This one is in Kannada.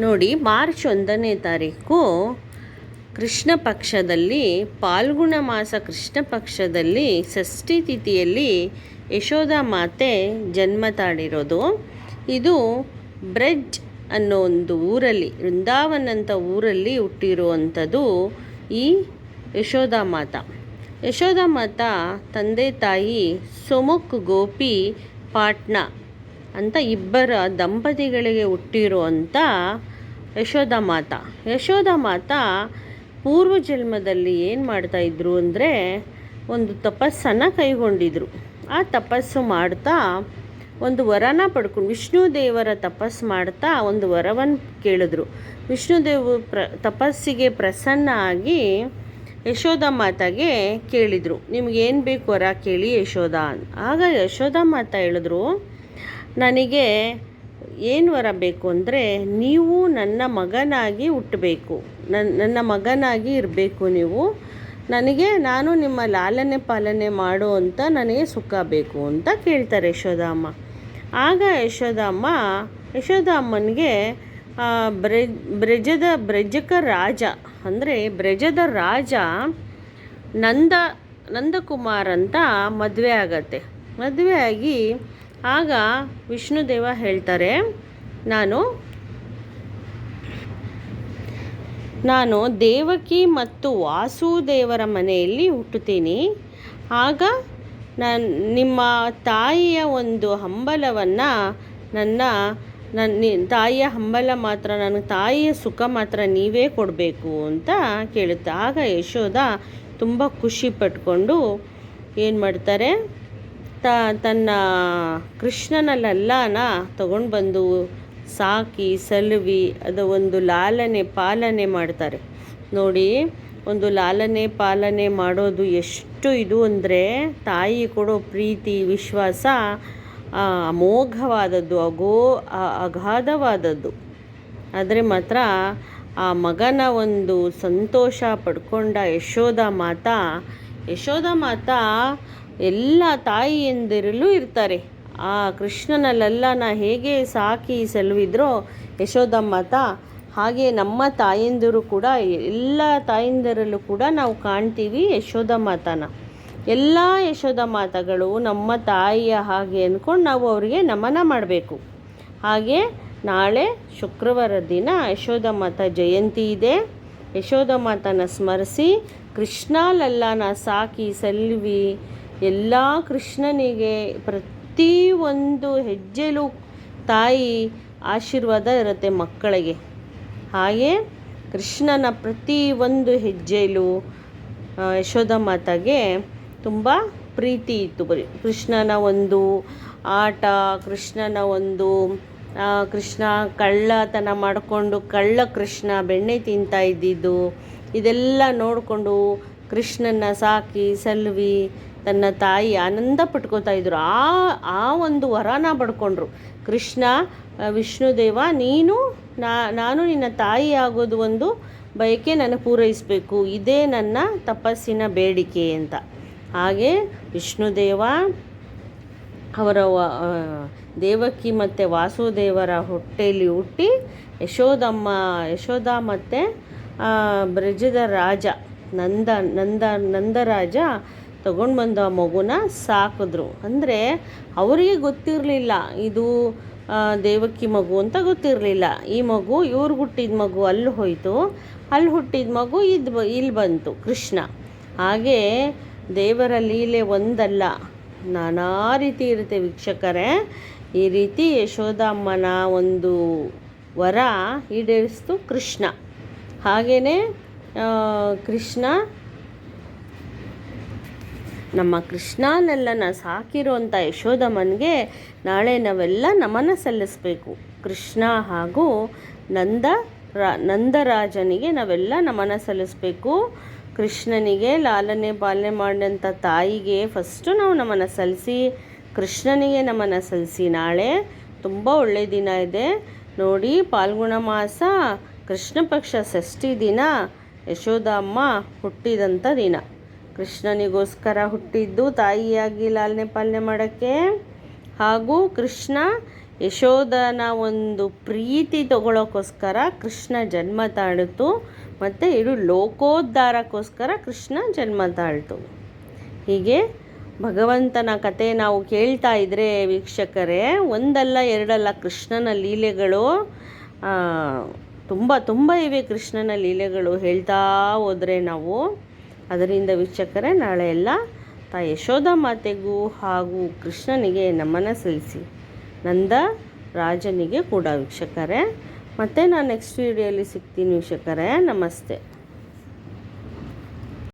ನೋಡಿ ಮಾರ್ಚ್ ಒಂದನೇ ತಾರೀಕು ಕೃಷ್ಣ ಪಕ್ಷದಲ್ಲಿ, ಪಾಲ್ಗುಣ ಮಾಸ ಕೃಷ್ಣ ಪಕ್ಷದಲ್ಲಿ ಷಷ್ಠಿ ತಿಥಿಯಲ್ಲಿ ಯಶೋಧ ಮಾತೆ ಜನ್ಮ ತಾಳಿರೋದು. ಇದು ಬ್ರಜ್ ಅನ್ನೋ ಒಂದು ಊರಲ್ಲಿ ವೃಂದಾವನ್ ಅಂತ ಊರಲ್ಲಿ ಹುಟ್ಟಿರುವಂಥದ್ದು ಈ ಯಶೋಧ ಮಾತ. ಯಶೋಧ ಮಾತ ತಂದೆ ತಾಯಿ ಸೊಮುಕ್ ಗೋಪಿ ಪಾಟ್ನ ಅಂತ ಇಬ್ಬರ ದಂಪತಿಗಳಿಗೆ ಹುಟ್ಟಿರುವಂಥ ಯಶೋಧ ಮಾತಾ ಯಶೋಧ ಮಾತಾ ಪೂರ್ವ ಜನ್ಮದಲ್ಲಿ ಏನು ಮಾಡ್ತಾಯಿದ್ರು ಅಂದರೆ ಒಂದು ತಪಸ್ಸನ್ನು ಕೈಗೊಂಡಿದ್ರು. ಆ ತಪಸ್ಸು ಮಾಡ್ತಾ ಒಂದು ವರನ ಪಡ್ಕೊಂಡು ವಿಷ್ಣು ದೇವರ ತಪಸ್ಸು ಮಾಡ್ತಾ ಒಂದು ವರವನ್ನು ಕೇಳಿದ್ರು. ವಿಷ್ಣು ಪ್ರ, ತಪಸ್ಸಿಗೆ ಪ್ರಸನ್ನ ಆಗಿ ಯಶೋಧ ಮಾತಾಗೆ ಕೇಳಿದರು. ನಿಮಗೇನು ಬೇಕು ವರ ಕೇಳಿ ಯಶೋಧ ಆಗ ಯಶೋಧ ಮಾತಾ ಹೇಳಿದ್ರು ನನಗೆ ಏನು ವರ ಬೇಕು ಅಂದರೆ ನೀವು ನನ್ನ ಮಗನಾಗಿ ಹುಟ್ಟಬೇಕು. ನನ್ನ ನನ್ನ ಮಗನಾಗಿ ಇರಬೇಕು ನೀವು. ನನಗೆ ನಾನು ನಿಮ್ಮ ಲಾಲನೆ ಪಾಲನೆ ಮಾಡು ಅಂತ ನನಗೆ ಸುಖ ಬೇಕು ಅಂತ ಕೇಳ್ತಾರೆ ಯಶೋಧಾಮ್ಮ ಆಗ ಯಶೋಧಾಮ್ಮ ಯಶೋಧಾಮ್ಮನಿಗೆ ಬ್ರಜ್ ಬ್ರೆಜ್, ಬ್ರಜದ ಬ್ರಜಕ ರಾಜ, ಅಂದರೆ ಬ್ರಜದ ರಾಜ ನಂದ, ನಂದಕುಮಾರ್ ಅಂತ ಮದುವೆ ಆಗತ್ತೆ. ಮದುವೆ ಆಗಿ ವಿಷ್ಣುದೇವ ಹೇಳ್ತಾರೆ, ನಾನು ನಾನು ದೇವಕಿ ಮತ್ತು ವಾಸುದೇವರ ಮನೆಯಲ್ಲಿ ಹುಟ್ಟುತ್ತೀನಿ. ಆಗ ನಾನು, ನಿಮ್ಮ ತಾಯಿಯ ಒಂದು ಹಂಬಲವನ್ನು ನನ್ನ ನನ್ನ ತಾಯಿಯ ಹಂಬಲ ಮಾತ್ರ, ನನ್ನ ತಾಯಿಯ ಸುಖ ಮಾತ್ರ ನೀವೇ ಕೊಡಬೇಕು ಅಂತ ಕೇಳುತ್ತೆ, ಆಗ ಯಶೋಧ ತುಂಬ ಖುಷಿ ಪಟ್ಕೊಂಡು ಏನು ಮಾಡ್ತಾರೆ ತ ತನ್ನ ಕೃಷ್ಣನ ಲಲ್ಲಾನ ತಗೊಂಡು ಬಂದು ಸಾಕಿ, ಸಲುವಿ, ಅದು ಒಂದು ಲಾಲನೆ ಪಾಲನೆ ಮಾಡ್ತಾರೆ. ನೋಡಿ, ಒಂದು ಲಾಲನೆ ಪಾಲನೆ ಮಾಡೋದು ಎಷ್ಟು ಇದು ಅಂದರೆ ತಾಯಿ ಕೊಡೋ ಪ್ರೀತಿ, ವಿಶ್ವಾಸ ಅಮೋಘವಾದದ್ದು, ಅಗೋ ಅಗಾಧವಾದದ್ದು. ಆದರೆ ಮಾತ್ರ ಆ ಮಗನ ಒಂದು ಸಂತೋಷ ಪಡ್ಕೊಂಡ ಯಶೋಧ ಮಾತಾ ಯಶೋಧ ಮಾತಾ ಎಲ್ಲ ತಾಯಿಯಂದಿರಲು ಇರ್ತಾರೆ. ಆ ಕೃಷ್ಣನ ಲಲ್ಲನ ಹೇಗೆ ಸಾಕಿ ಸಲುವಿದ್ರೋ ಯಶೋಧ ಮಾತಾ ಹಾಗೆ ನಮ್ಮ ತಾಯಂದಿರು ಕೂಡ, ಎಲ್ಲ ತಾಯಂದಿರಲ್ಲೂ ಕೂಡ ನಾವು ಕಾಣ್ತೀವಿ ಯಶೋಧ ಮಾತನ ಎಲ್ಲ ಯಶೋಧ ಮಾತಗಳು ನಮ್ಮ ತಾಯಿಯ ಹಾಗೆ ಅಂದ್ಕೊಂಡು ನಾವು ಅವರಿಗೆ ನಮನ ಮಾಡಬೇಕು. ಹಾಗೆ ನಾಳೆ ಶುಕ್ರವಾರ ದಿನ ಯಶೋಧ ಮಾತ ಜಯಂತಿ ಇದೆ. ಯಶೋಧ ಮಾತನ ಸ್ಮರಿಸಿ ಕೃಷ್ಣ ಲಲ್ಲನ ಸಾಕಿ ಸಲ್ವಿ ಎಲ್ಲ ಕೃಷ್ಣನಿಗೆ ಪ್ರತಿ ಒಂದು ಹೆಜ್ಜೆಲೂ ತಾಯಿ ಆಶೀರ್ವಾದ ಇರುತ್ತೆ ಮಕ್ಕಳಿಗೆ. ಹಾಗೆ ಕೃಷ್ಣನ ಪ್ರತಿ ಒಂದು ಹೆಜ್ಜೆಲೂ ಯಶೋಧ ಮಾತಾಗೆ ತುಂಬ ಪ್ರೀತಿ ಇತ್ತು ಬರೀ. ಕೃಷ್ಣನ ಒಂದು ಆಟ, ಕೃಷ್ಣನ ಒಂದು ಕೃಷ್ಣ ಕಳ್ಳತನ ಮಾಡಿಕೊಂಡು ಕಳ್ಳ ಕೃಷ್ಣ ಬೆಣ್ಣೆ ತಿಂತಾ ಇದ್ದಿದ್ದು, ಇದೆಲ್ಲ ನೋಡಿಕೊಂಡು ಕೃಷ್ಣನ ಸಾಕಿ, ಸಲ್ವಿ ತನ್ನ ತಾಯಿ ಆನಂದ ಪಟ್ಕೋತಾ ಇದ್ರು. ಆ ಆ ಒಂದು ವರನ ಪಡ್ಕೊಂಡ್ರು. ಕೃಷ್ಣ ವಿಷ್ಣುದೇವ, ನೀನು ನಾನು ನಿನ್ನ ತಾಯಿ ಆಗೋದು ಒಂದು ಬಯಕೆ ನಾನು ಪೂರೈಸಬೇಕು. ಇದೇ ನನ್ನ ತಪಸ್ಸಿನ ಬೇಡಿಕೆ ಅಂತ. ಹಾಗೆ ವಿಷ್ಣುದೇವ ಅವರ ದೇವಕಿ ಮತ್ತು ವಾಸುದೇವರ ಹೊಟ್ಟೆಯಲ್ಲಿ ಹುಟ್ಟಿ ಯಶೋದಮ್ಮ ಯಶೋಧ ಮತ್ತು ಬ್ರಜದ ರಾಜ, ನಂದ ನಂದ, ನಂದರಾಜ ತಗೊಂಡು ಬಂದು ಆ ಮಗುನ ಸಾಕಿದ್ರು. ಅಂದರೆ ಅವರಿಗೆ ಗೊತ್ತಿರಲಿಲ್ಲ, ಇದು ದೇವಕ್ಕಿ ಮಗು ಅಂತ ಗೊತ್ತಿರಲಿಲ್ಲ. ಈ ಮಗು, ಇವ್ರು ಹುಟ್ಟಿದ ಮಗು ಅಲ್ಲಿ ಹೋಯಿತು. ಅಲ್ಲಿ ಹುಟ್ಟಿದ ಮಗು ಇದು ಇಲ್ಲಿ ಬಂತು, ಕೃಷ್ಣ. ಹಾಗೆ ದೇವರ ಲೀಲೆ ಒಂದಲ್ಲ, ನಾನಾ ರೀತಿ ಇರುತ್ತೆ ವೀಕ್ಷಕರೇ. ಈ ರೀತಿ ಯಶೋದಮ್ಮನ ಒಂದು ವರ ಈಡೇರಿಸ್ತು ಕೃಷ್ಣ. ಹಾಗೆಯೇ ಕೃಷ್ಣ ನಮ್ಮ ಕೃಷ್ಣನೆಲ್ಲನ ಸಾಕಿರುವಂಥ ಯಶೋಧಮ್ಮನಿಗೆ ನಾಳೆ ನಾವೆಲ್ಲ ನಮನ ಸಲ್ಲಿಸಬೇಕು. ಕೃಷ್ಣ ಹಾಗೂ ನಂದ ನಂದರಾಜನಿಗೆ ನಾವೆಲ್ಲ ನಮನ ಸಲ್ಲಿಸಬೇಕು. ಕೃಷ್ಣನಿಗೆ ಲಾಲನೆ ಪಾಲನೆ ಮಾಡಿದಂಥ ತಾಯಿಗೆ ಫಸ್ಟು ನಾವು ನಮನ ಸಲ್ಲಿಸಿ, ಕೃಷ್ಣನಿಗೆ ನಮನ ಸಲ್ಲಿಸಿ. ನಾಳೆ ತುಂಬ ಒಳ್ಳೆಯ ದಿನ ಇದೆ. ನೋಡಿ, ಪಾಲ್ಗುಣ ಮಾಸ, ಕೃಷ್ಣ ಪಕ್ಷ ಷಷ್ಠಿ ದಿನ, ಯಶೋಧ ಅಮ್ಮ ಹುಟ್ಟಿದಂಥ ದಿನ. ಕೃಷ್ಣನಿಗೋಸ್ಕರ ಹುಟ್ಟಿದ್ದು ತಾಯಿಯಾಗಿ ಲಾಲನೆ ಪಾಲನೆ ಮಾಡೋಕ್ಕೆ. ಹಾಗೂ ಕೃಷ್ಣ ಯಶೋಧನ ಒಂದು ಪ್ರೀತಿ ತಗೊಳ್ಳೋಕ್ಕೋಸ್ಕರ ಕೃಷ್ಣ ಜನ್ಮ ತಾಳಿತು ಮತ್ತು ಇದು ಲೋಕೋದ್ಧಾರಕ್ಕೋಸ್ಕರ ಕೃಷ್ಣ ಜನ್ಮ ತಾಳ್ತು. ಹೀಗೆ ಭಗವಂತನ ಕತೆ ನಾವು ಕೇಳ್ತಾ ಇದ್ದರೆ ವೀಕ್ಷಕರೇ, ಒಂದಲ್ಲ ಎರಡಲ್ಲ ಕೃಷ್ಣನ ಲೀಲೆಗಳು ತುಂಬ ತುಂಬ ಇವೆ ಕೃಷ್ಣನ ಲೀಲೆಗಳು ಹೇಳ್ತಾ ಹೋದರೆ ನಾವು. ಅದರಿಂದ ವೀಕ್ಷಕರೇ, ನಾಳೆ ಎಲ್ಲ ತಾ ಯಶೋಧ ಮಾತೆಗೂ ಹಾಗೂ ಕೃಷ್ಣನಿಗೆ ನಮನ ಸಲ್ಲಿಸಿ. ನಂದ ರಾಜನಿಗೆ ಕೂಡ ವೀಕ್ಷಕರೇ. ಮತ್ತು ನಾನು ನೆಕ್ಸ್ಟ್ ವೀಡಿಯೋಲಿ ಸಿಗ್ತೀನಿ ವೀಕ್ಷಕರೇ. ನಮಸ್ತೆ.